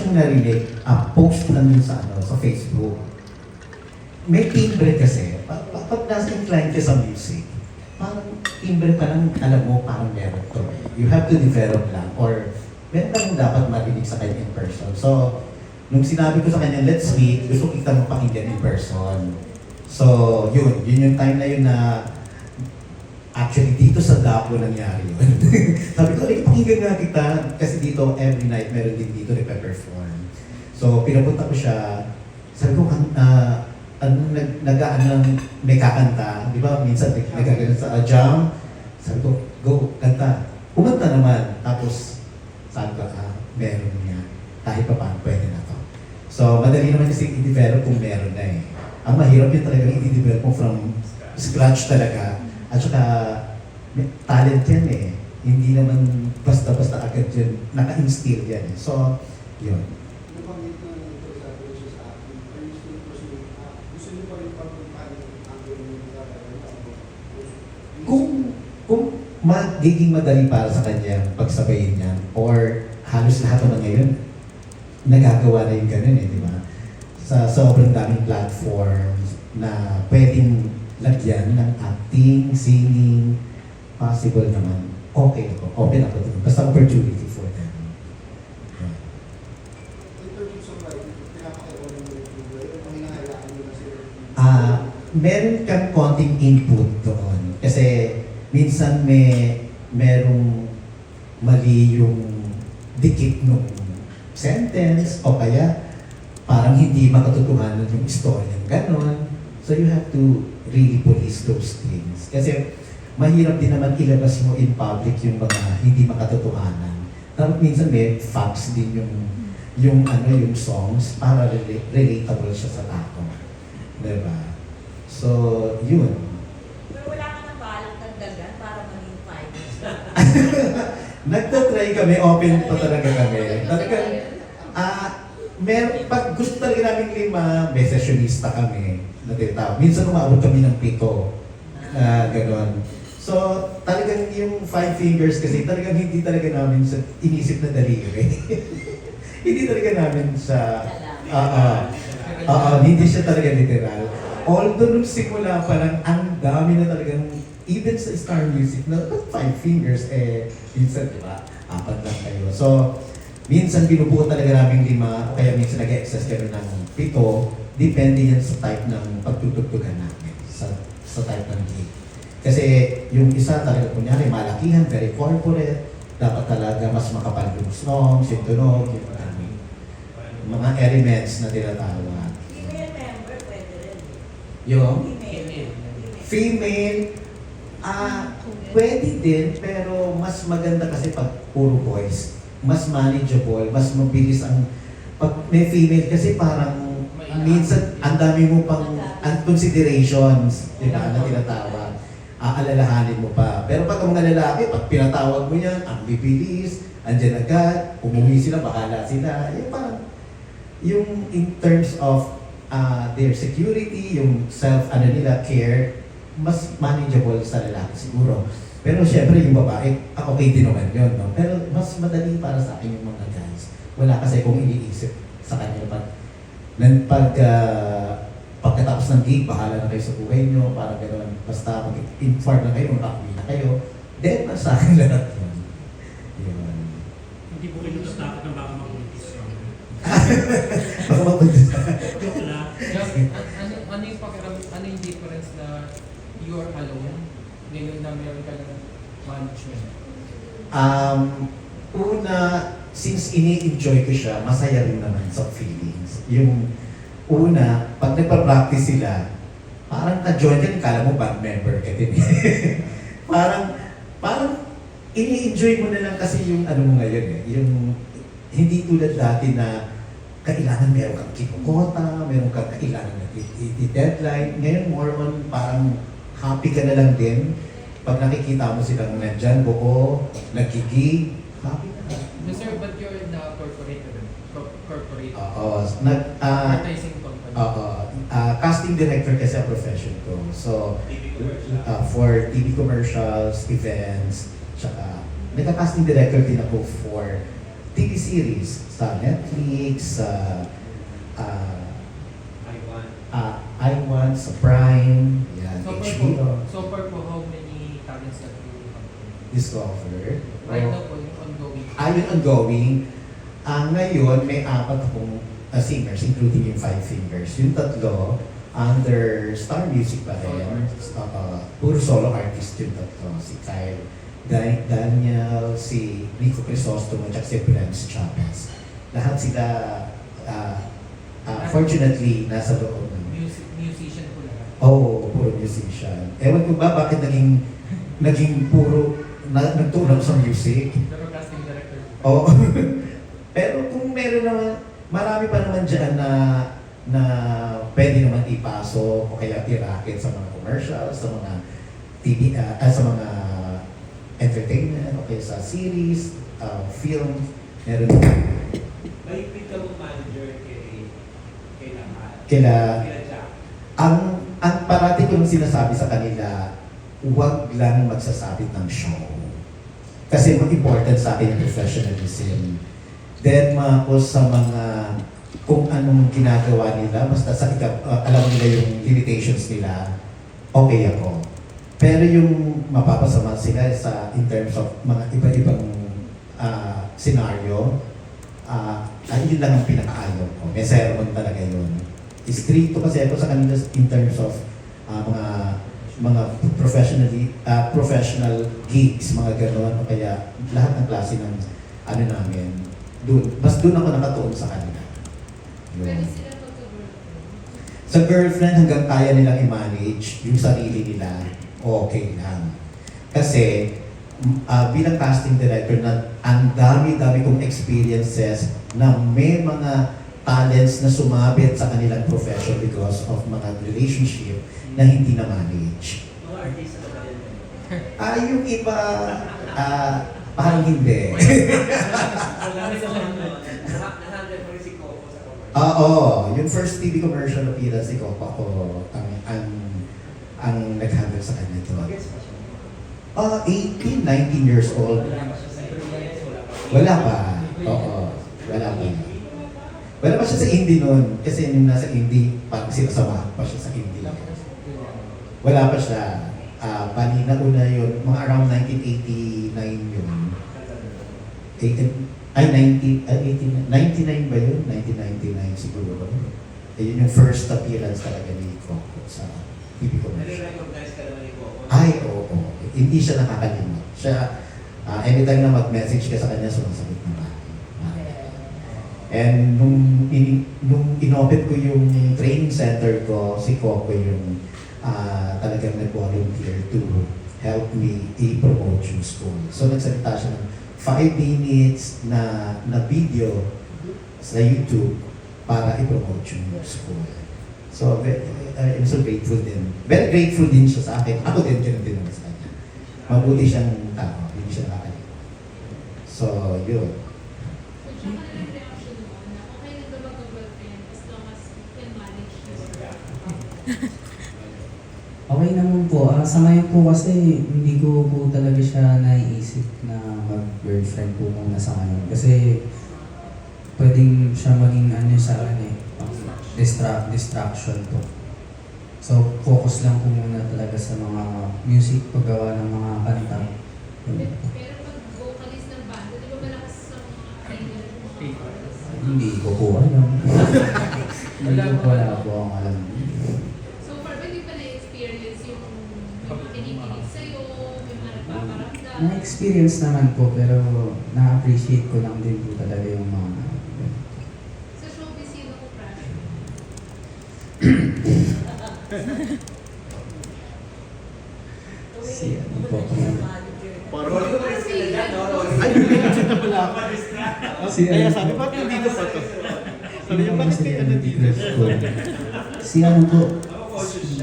siyang narinig, ah, post lang yun sa, ano, sa Facebook. May timbre kasi, pag, pag, pag nasa inclined sa music, parang timbre pa lang, alam mo, parang meron to. You have to develop lang, or meron kang dapat marinig sa kanya in person. So, nung sinabi ko sa kanya, let's meet, gusto ko kita mapakinggan in person. So, yun, yun yung time na yun na Actually, dito sa Dapo nangyari yun. Sabi ko, "Ay, pakinggan nga kita. Kasi dito, every night, meron din dito nagpe-perform. So, pinapunta ko siya. Sabi ko, ah, ano, nag, nag, ano, may kakanta. Di ba, minsan nag, nagkaganon sa ah, jam. Sabi ko, go, kanta. Kumanta naman. Tapos, sabi ko, ah, meron nga. Kahit pa paano, pwede na to. So, madali naman kasi i-develop kung meron na eh. Ang mahirap yun talaga i-develop mo from scratch talaga. At saka, talent yan eh. Hindi naman basta-basta agad yun, naka-instill yan eh. So, yun. Nabanggit na ito sa siya sa akin. Are you still pursuing? ah, gusto niyo pa rin pagpuntahan ang angle niyo sa Kung, kung magiging madali para sa kanya pagsabayin yan, or halos lahat naman ngayon, nagagawa na yung ganun eh, di ba? Sa sobrang daming platforms na pwedeng lagyan ng acting, singing, possible naman. Okay ako. Open ako dun. Basta opportunity for them. Yeah. Ah, meron kang konting input doon. Kasi minsan may merong mali yung dikit nung sentence o kaya parang hindi makatotohanan yung istorya ganon. So you have to really police those things. Kasi mahirap din naman ilabas mo in public yung mga hindi makatotohanan. Tapos minsan may facts din yung yung ano yung songs para rela- relatable siya sa tao. Diba? So, yun. Pero wala ka nang balang dagdagan para maging finals. Nagtatry kami, open pa talaga kami. Talaga, ah, mer pag gusto talaga namin lima, may sessionista kami na tinatawag. Minsan umabot kami ng pito. Na gano'n. So, talagang yung five fingers kasi talagang hindi talaga namin sa inisip na daliri. hindi talaga namin sa... Oo. Oo, hindi siya talaga literal. Although nung simula pa lang, ang dami na talagang, even sa Star Music, na five fingers, eh, minsan, di ba, apat lang kayo. So, minsan binubuo talaga namin lima, kaya minsan nag-excess kami ng pito, depende yan sa type ng pagtutugtugan namin, sa, sa type ng gig. Kasi yung isa talaga, kunyari, malakihan, very corporate, dapat talaga mas makapal yung songs, yung tunog, yung ano, mga elements na tinatawag. Female member, pwede rin. Yung Female. female, ah, pwede din, pero mas maganda kasi pag puro boys. Mas manageable, mas mabilis ang pag may female kasi parang minsan ang dami mo pang ang considerations, di ba, na tinatawag. Aalalahanin mo pa. Pero pag ang mga lalaki, pag pinatawag mo yan, ang bibilis, andyan agad, umuwi sila, bahala sila. Yung parang, yung in terms of uh, their security, yung self, ano nila, care, mas manageable sa lalaki siguro. Pero syempre yung babae, ah, okay din naman yun, no? Pero mas madali para sa akin yung mga guys. Wala kasi kung iniisip sa kanya pag, nan, pag ah, pagkatapos ng gig, bahala na kayo sa buhay nyo, para gano'n, basta mag-inform na kayo, makakawin na kayo, then sa akin lahat yun. Yun. Hindi po kayo natatakot ng baka mabutis. Baka mapunta Joke lang. Ano, ano yung pakiram, ano yung difference na you're alone ngayon na meron ka ng management? Um, una, since ini-enjoy ko siya, masaya rin naman sa feelings. Yung una, pag nagpa-practice sila, parang ka-join ka, kala mo band member ka din. parang, parang ini-enjoy mo na lang kasi yung ano mo ngayon eh, yung hindi tulad dati na kailangan meron kang kinukota, meron kang kailangan na i-deadline. Ngayon, more on parang happy ka na lang din. Pag nakikita mo silang nandyan, buo, nagkigig, happy na. No, sir, but you're the corporate, co- corporate Oo. Nag, ah, advertising company. Oo. Ah, casting director kasi ang profession ko. So, ah, for TV commercials, events, tsaka nagka-casting director din ako for TV series sa Netflix, sa uh, uh, I1, sa Prime, yan, So far po, HBO, so far po, how many talents have you Discover. Right Oh. now po, yung ongoing. Ayun ongoing. Ah, ngayon, may apat akong ah, singers, including yung Five Fingers. Yung tatlo, under Star Music pa rin. Uh, puro solo artist yung tatlo. Si Kyle Dan- Daniel, si Rico Crisostomo, at si Brence Chavez. Lahat sila, ah, ah, fortunately, nasa loob ng Music, musician po lahat. Oo, oh, puro musician. Ewan ko ba bakit naging naging puro na, nagtulong sa music. Pero casting director. Oo. Pero kung meron naman, marami pa naman dyan na na pwede naman ipasok o kaya i-racket sa mga commercials, sa mga TV, ah, ah, sa mga entertainment, o kaya sa series, ah, film, meron May ka mo manager kay kay Lamal. Kila, Kila Jack. ang ang parati ko sinasabi sa kanila, huwag lang magsasabit ng show. Kasi important sa akin yung professionalism. Then, Marcos, sa mga kung anong ginagawa nila, basta sa ika, uh, alam nila yung limitations nila, okay ako. Pero yung mapapasama sila sa in terms of mga iba-ibang ah, scenario, ah ay yun lang ang pinakaayaw ko. May sermon talaga yun. Stricto kasi ako sa kanila in terms of ah, mga mga professionally ah, professional gigs, mga gano'n, o kaya lahat ng klase ng ano namin, doon. Mas doon ako nakatuon sa kanila. Yun. Sa girlfriend, hanggang kaya nilang i-manage yung sarili nila, okay lang. Kasi, ah, bilang casting director na ang dami-dami kong experiences na may mga talents na sumabit sa kanilang profession because of mga relationship na hindi na manage. Mga artista ba? Ah, yung iba, ah, parang hindi. Ah, Oo, yung first TV commercial appearance ni Coco ako ang ang ang nag-handle sa kanya to. Ah, 18, 19 years old. Wala pa siya sa yes, wala pa. Wala pa. Oo, wala pa. Wala pa siya sa indie noon. Kasi nung nasa indie, parang sinasamahan pa siya sa indie. Wala pa siya. Ah, bali na una yun, mga around 1989 yun. 18, ay 90, ay 89, 99 ba yun? 1999 siguro. Ayun yung first appearance talaga ni Coco sa TV commercial. Nare-recognize ka naman ni Coco. Ay, oo. oo. Hindi siya nakakalimot. Siya, ah, anytime na mag-message ka sa kanya, sumasagot na ba? And nung, in, nung inopen ko yung training center ko, si Coco yung ah, talagang nag-volunteer to help me i-promote yung school. So nagsalita siya ng 5 minutes na, na video sa YouTube para i-promote yung school. So, I'm so grateful din. Very grateful din siya sa akin. Ako din, ganun din naman sa kanya. Mabuti siyang tao, hindi siya nakakalimot. So, yun. Okay naman po. Ah, sa ngayon po kasi hindi ko po talaga siya naiisip na mag-girlfriend po muna sa ngayon. Kasi pwedeng siya maging ano sa ano eh, distra- distraction po. So, focus lang po muna talaga sa mga music, paggawa ng mga kanta. Pero pag vocalist ng banda, di ba malakas sa mga artists? Hindi ko po alam. Hindi ko po wala po ang alam. So far, ba hindi pa na-experience yung may mga kinikilig sa'yo, may mga Na-experience naman po, pero na-appreciate ko lang din po talaga yung mga Sa showbiz, sino ko crush? Si ano po. Parang Rolly mo rin sila dyan, no? Rolly. Ay, hindi na pala ako. Si Kaya ano sabi, po. bakit nandito pa to? Sabi niya, Ano po bakit kaya ano nandito? dito? Si ano po? Si